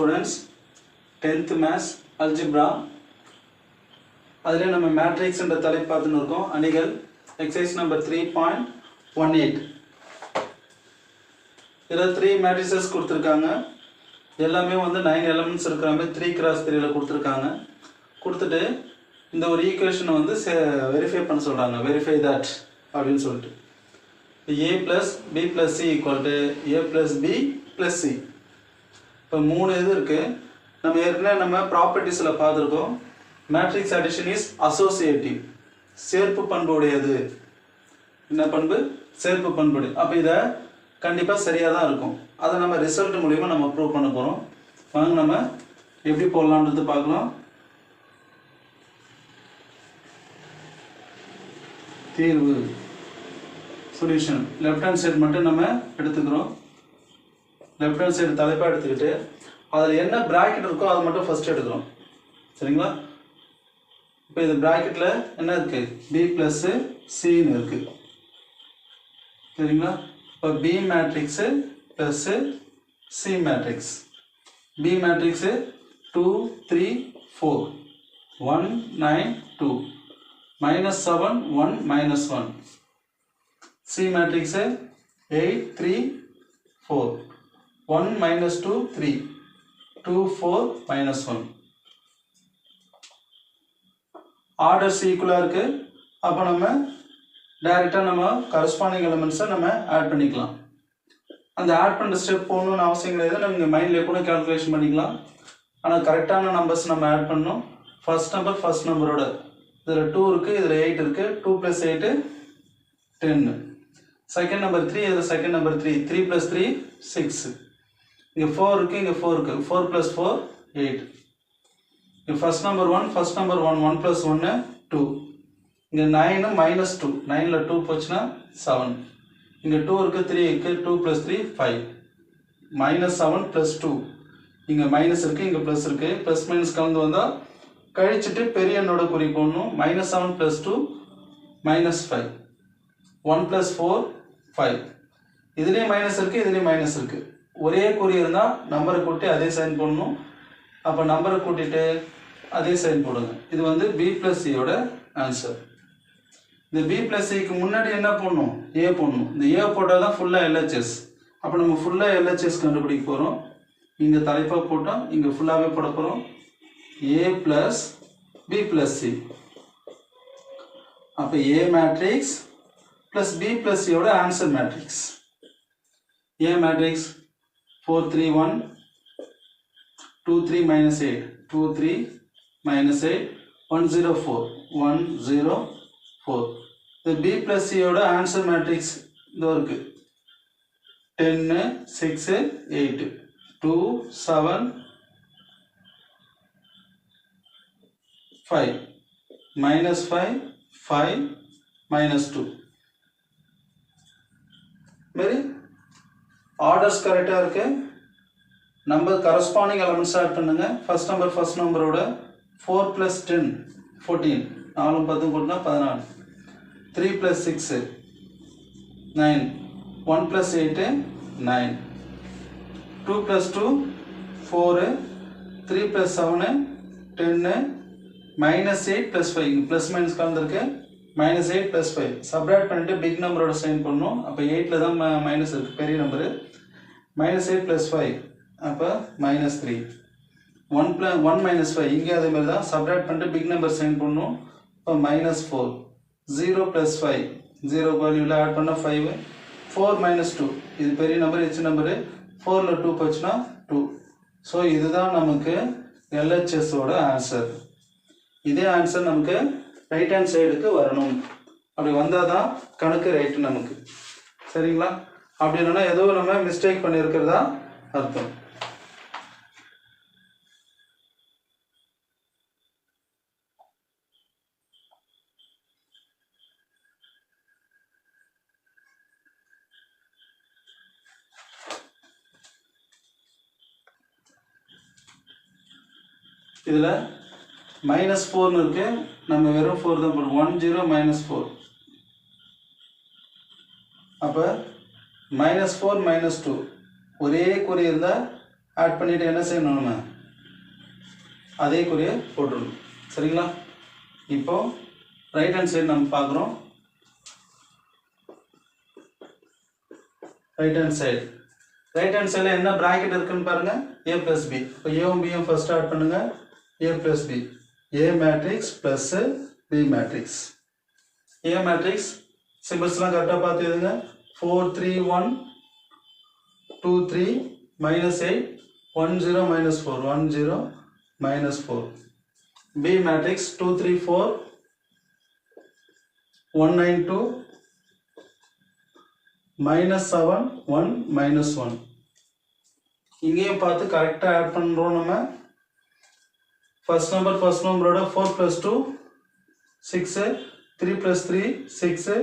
Students tenth maths algebra அதில் நம்ம matrix என்ற தலை பார்த்துன்னு இருக்கோம். அணிகள் exercise number three point one eight இதில் த்ரீ மேட்ரிசஸ் கொடுத்துருக்காங்க. எல்லாமே வந்து நைன் எலமெண்ட்ஸ் இருக்கிற மாதிரி த்ரீ கிராஸ் த்ரீயில் கொடுத்துருக்காங்க. கொடுத்துட்டு இந்த ஒரு ஈக்குவேஷனை வந்து வெரிஃபை பண்ண சொல்கிறாங்க வெரிஃபை தட் அப்படின்னு சொல்லிட்டு. A plus B plus C equal to A plus B plus C இப்போ மூணு இது இருக்குது நம்ம ஏற்கனவே நம்ம ப்ராப்பர்ட்டிஸில் பார்த்துருக்கோம். மேட்ரிக்ஸ் அடிஷன் இஸ் அசோசியேட்டிவ் சேர்ப்பு பண்புடையது. என்ன பண்பு? சேர்ப்பு பண்புடைய அப்போ இதை கண்டிப்பாக சரியாக தான் இருக்கும். அதை நம்ம ரிசல்ட் மூலிமா நம்ம ப்ரூவ் பண்ண போகிறோம் வாங்க நம்ம எப்படி போடலான்றது பார்க்கலாம். தீர்வு. சொல்யூஷன் லெஃப்ட் ஹேண்ட் சைடு மட்டும் நம்ம எடுத்துக்கிறோம். லெஃப்ட் ஹேண்ட் சைடு தலைப்பாக எடுத்துக்கிட்டு அதில் என்ன ப்ராக்கெட் இருக்கோ அதை மட்டும் ஃபஸ்ட் எடுக்கிறோம் சரிங்களா? இப்போ இது ப்ராக்கெட்டில் என்ன இருக்குது பி ப்ளஸ்ஸு சின்னு இருக்குது சரிங்களா? இப்போ B matrix plus C matrix B matrix two three four one nine two minus seven one minus one C matrix eight three four one minus two three two four minus one orders ஈக்குவலாக இருக்குது அப்போ நம்ம டைரெக்டாக நம்ம corresponding எலிமெண்ட்ஸை நம்ம add பண்ணிக்கலாம். அந்த add பண்ணுற ஸ்டெப் போகணும்னு அவசியம் கிடையாது. நம்ம மைண்ட்லேயே கூட கால்குலேஷன் பண்ணிக்கலாம். ஆனால் கரெக்டான நம்பர்ஸ் நம்ம ஆட் பண்ணணும். ஃபர்ஸ்ட் நம்பர் ஃபர்ஸ்ட் நம்பரோட இதில் டூ இருக்குது இதில் எயிட் இருக்குது two plus eight ten second number three இதில் second number three three plus three six இங்கே ஃபோர் இருக்குது இங்கே ஃபோர் இருக்குது ஃபோர் ப்ளஸ் ஃபோர் எயிட் இங்கே first number one first number one one plus ஒன்று டூ இங்கே நைனு மைனஸ் டூ நைனில் two போச்சுன்னா செவன் இங்கே டூ இருக்குது த்ரீ இருக்குது two plus three five minus seven plus two இங்கே மைனஸ் இருக்குது இங்கே ப்ளஸ் இருக்குது ப்ளஸ் மைனஸ் கலந்து வந்தால் கழிச்சுட்டு பெரிய எண்ணோட குறி போடணும் minus seven plus two minus five one plus four five இதுலேயும் மைனஸ் இருக்குது இதுலேயும் மைனஸ் இருக்குது ஒரே குறி இருந்தால் நம்பரை கூட்டி அதே சைன் போடணும். அப்போ நம்பரை கூட்டிட்டு அதே சைன் போடுங்க. இது வந்து பி ப்ளஸ் சியோட ஆன்சர் இந்த பி ப்ளஸ் சிக்கு முன்னாடி என்ன பண்ணணும் ஏ போடணும். இந்த ஏ போட்டால் தான் ஃபுல்லாக எல்ஹெச்எஸ் அப்போ நம்ம ஃபுல்லாக எல்ஹெச்எஸ் கண்டுபிடிக்க போகிறோம் இங்கே தலைப்பாக போட்டோம் இங்கே ஃபுல்லாகவே போட போகிறோம் A plus B plus C அப்போ A matrix plus B plus சியோட answer matrix A matrix four three one two three minus eight two three minus eight one zero four one zero four இந்த B plus சியோட answer matrix இதோ இருக்கு ten six eight two seven five minus five five minus two மாரி orders கரெக்டாக இருக்கு. Number corresponding elements add பண்ணுங்க. First number first நம்பரோட four plus ten fourteen நாலும் பத்தும் கூட்டினா பதினாலு. Three plus six nine one plus eight nine two plus two four three plus seven ten minus eight plus five plus minus கலந்துருக்கு. Minus eight plus five subtract பண்ணிட்டு big நம்பரோட sign பண்ணணும். அப்போ எயிட்டில் தான் மைனஸ் இருக்குது பெரிய number minus eight plus five அப்போ minus three one plus one minus five இங்கே அதே மாதிரி தான். சப்ராக்ட் பண்ணிட்டு பிக் நம்பர் சைன் பண்ணணும். இப்போ minus four zero plus five zero வேல்யூவில் ஆட் பண்ணால் ஃபைவ் ஃபோர் மைனஸ் டூ இது பெரிய நம்பர் ஹெச் நம்பரு ஃபோரில் டூ போச்சுன்னா டூ ஸோ இதுதான் நமக்கு எல்ஹெச்எஸோட ஆன்சர் இதே ஆன்சர் நமக்கு ரைட் ஹேண்ட் சைடுக்கு வரணும். அப்படி வந்தால் தான் கணக்கு ரைட்டு நமக்கு. சரிங்களா? அப்படி இல்லைன்னா ஏதோ நம்ம மிஸ்டேக் பண்ணியிருக்கிறதா அர்த்தம். இதில் மைனஸ் ஃபோர்னு இருக்கு. நம்ம வெறும் ஃபோர் தான் போடுவோம். ஒன் ஜீரோ மைனஸ் ஃபோர் அப்போ மைனஸ் ஃபோர் மைனஸ் டூ ஒரே குறி இருந்தால் ஆட் பண்ணிவிட்டு என்ன செய்யணும் நம்ம? அதே குறியை போட்டுடணும். சரிங்களா? இப்போ ரைட் ஹேண்ட் சைடு நம்ம பார்க்குறோம். Right hand side right hand சைடில் என்ன ப்ராக்கெட் இருக்குன்னு பாருங்கள் ஏ ப்ளஸ் பி இப்போ ஏவும் பியும் ஃபஸ்ட்டு ஆட் பண்ணுங்கள் A plus B A matrix plus B matrix A matrix சிம்பிள்ஸ்லாம் கரெக்டாக பார்த்து எழுதுங்க. Four three one two three minus eight one zero minus four one zero minus four B matrix two three four one nine two minus seven one minus one இங்கேயும் பார்த்து கரெக்டாக add பண்ணுறோம் நம்ம. First number first நம்பரோட four plus two six three plus three six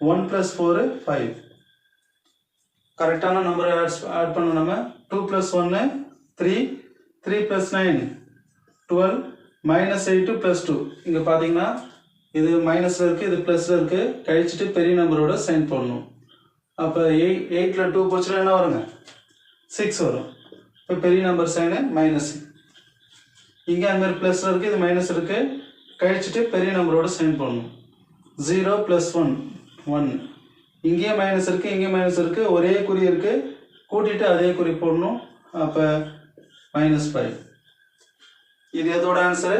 one plus four five கரெக்டான நம்பரை add add பண்ண நம்ம. டூ ப்ளஸ் ஒன்று three three plus nine twelve minus eight plus two இங்கே பார்த்தீங்கன்னா இது மைனஸில் இருக்குது இது ப்ளஸில் இருக்குது கழிச்சிட்டு பெரிய நம்பரோட சைன் பண்ணணும் அப்போ எயிட் எயிட்டில் டூ போச்சுன்னா என்ன வருங்க? சிக்ஸ் வரும். இப்போ பெரிய நம்பர் சைனு மைனஸ் இங்கே அந்த மாதிரி ப்ளஸில் இருக்குது இது மைனஸ் இருக்குது கழிச்சிட்டு பெரிய நம்பரோட சைன் பண்ணணும் ஜீரோ ப்ளஸ் ஒன் ஒன் இங்கேயே மைனஸ் இருக்குது இங்கேயும் மைனஸ் இருக்குது ஒரே குறி இருக்குது கூட்டிட்டு அதே குறி போடணும். அப்போ மைனஸ் ஃபைவ் இது எதோட ஆன்சரு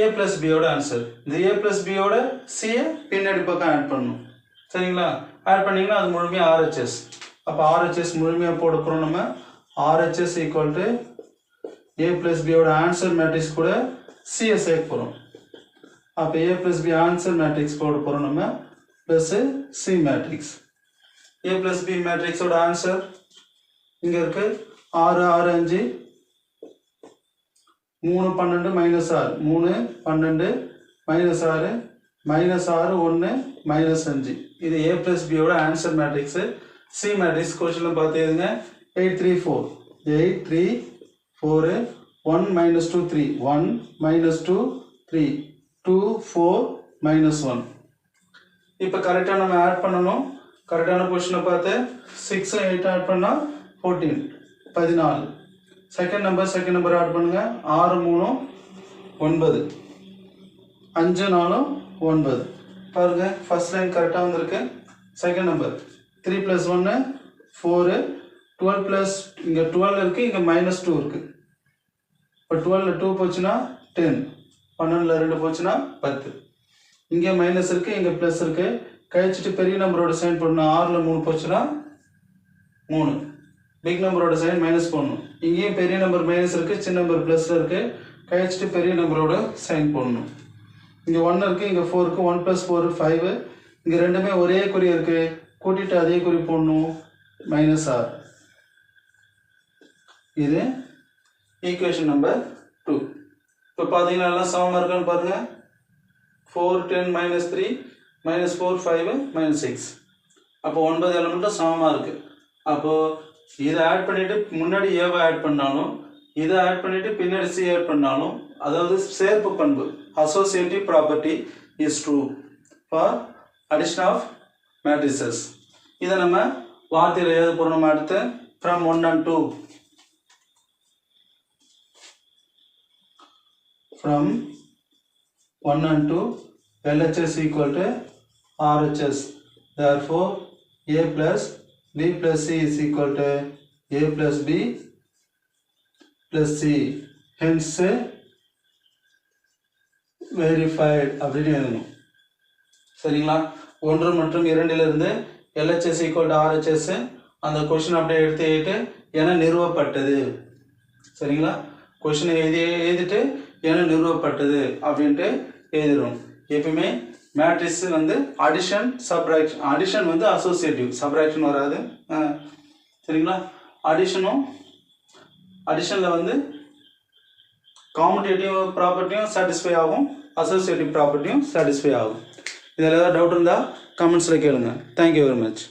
ஏ ப்ளஸ் பியோட ஆன்சர் இந்த ஏ ப்ளஸ் பியோட சியை பின்னாடி பக்கம் ஆட் பண்ணணும். சரிங்களா? ஆட் பண்ணிங்கன்னா அது முழுமையாக ஆர்ஹெச்எஸ் அப்போ ஆர்ஹெச்எஸ் முழுமையாக போட போகிறோம் நம்ம. RHS equal to A plus பியோட ஆன்சர் மேட்ரிக்ஸ் கூட சியை சேர்க்க போகிறோம் அப்போ A plus B answer matrix போட போகிறோம் நம்ம. Plus C matrix A plus B மேட்ரிக்ஸோட answer இங்கே இருக்கு. ஆறு ஆறு அஞ்சு. மூணு பன்னெண்டு மைனஸ் ஆறு. மூணு பன்னெண்டு மைனஸ் ஆறு. மைனஸ் ஆறு ஒன்று மைனஸ் அஞ்சு. இது ஏ ப்ளஸ் பியோட ஆன்சர் மேட்ரிக்ஸு சி மேட்ரிக்ஸ் கொஸ்டினில் பார்த்து eight three four eight three four one minus two three one minus two three two four minus one இப்போ கரெக்டாக நம்ம ஆட் பண்ணணும். கரெக்டான பொசிஷனை பார்த்து சிக்ஸ் எயிட் ஆட் பண்ணால் ஃபோர்டீன் பதினாலு. Second number second number add பண்ணுங்கள் ஆறு மூணும் ஒன்பது. அஞ்சு நாலும் ஒன்பது. பாருங்கள் ஃபர்ஸ்ட் லைன் கரெக்டாக வந்திருக்கு. செகண்ட் நம்பர் த்ரீ ப்ளஸ் ஒன்று ஃபோரு டுவெல் ப்ளஸ் இங்கே டுவெல் இருக்குது இங்கே மைனஸ் டூ இருக்குது இப்போ டுவெலில் டூ போச்சுன்னா டென் பன்னெண்டில் ரெண்டு போச்சுன்னா பத்து. இங்கே மைனஸ் இருக்குது இங்கே ப்ளஸ் இருக்குது கழிச்சிட்டு பெரிய நம்பரோட சைன் பண்ணணும் ஆறில் மூணு போச்சுன்னா மூணு. பிக் நம்பரோட சைன் மைனஸ் போடணும். இங்கேயும் பெரிய நம்பர் மைனஸ் இருக்குது சின்ன நம்பர் ப்ளஸில் இருக்குது கழிச்சிட்டு பெரிய நம்பரோட சைன் பண்ணணும் இங்கே ஒன் இருக்குது இங்கே ஃபோர் இருக்குது ஒன் ப்ளஸ் ஃபோர் ஃபைவ் இங்கே ரெண்டுமே ஒரே குறி இருக்குது கூட்டிட்டு அதே குறி போடணும். மைனஸ் ஆறு. இது ஈக்குவேஷன் நம்பர் டூ இப்போ பார்த்தீங்கன்னா எல்லாம் சமமாக இருக்கான்னு பாருங்கள் four ten minus three minus four five minus six அப்போ ஒன்பது எலமெண்ட்டும் சமமாக இருக்குது அப்போது இதை ஆட் பண்ணிவிட்டு முன்னாடி ஏவை ஆட் பண்ணாலும் இதை ஆட் பண்ணிவிட்டு பின்னாடி சி ஆட் பண்ணாலும் அதாவது சேர்ப்பு பண்பு associative property is true for addition of matrices இதை நம்ம வார்த்தையில் எழுத போகிறோம் அடுத்து. From one and two from 1 and 2 LHS equal to RHS therefore A plus B plus C is equal to A plus B plus C. Hence verified அப்படின்னு எழுதணும். சரிங்களா? ஒன்று மற்றும் இரண்டிலிருந்து எல்ஹெச்எஸ் ஈக்குவல் டு ஆர்ஹெச்எஸ் அந்த கொஷின் அப்படியே எடுத்து என நிறுவப்பட்டது. சரிங்களா? கொஷினை எழுதி எழுதிட்டு என நிறுவப்பட்டது அப்படின்ட்டு எழுதிடும் எப்பயுமே மேட்ரிக்ஸ் வந்து அடிஷன் சப்ராக்ஷன் அடிஷன் வந்து அசோசியேட்டிவ் சப்ராக்ஷன் வராது. சரிங்களா? அடிஷனும் அடிஷனில் வந்து காம்படேட்டிவ் ப்ராப்பர்ட்டியும் சாட்டிஸ்ஃபை ஆகும். அசோசியேட்டிவ் ப்ராப்பர்ட்டியும் சாட்டிஸ்ஃபை ஆகும். இதில் ஏதாவது டவுட் இருந்தால் கமெண்ட்ஸில் கேளுங்க. Thank you very much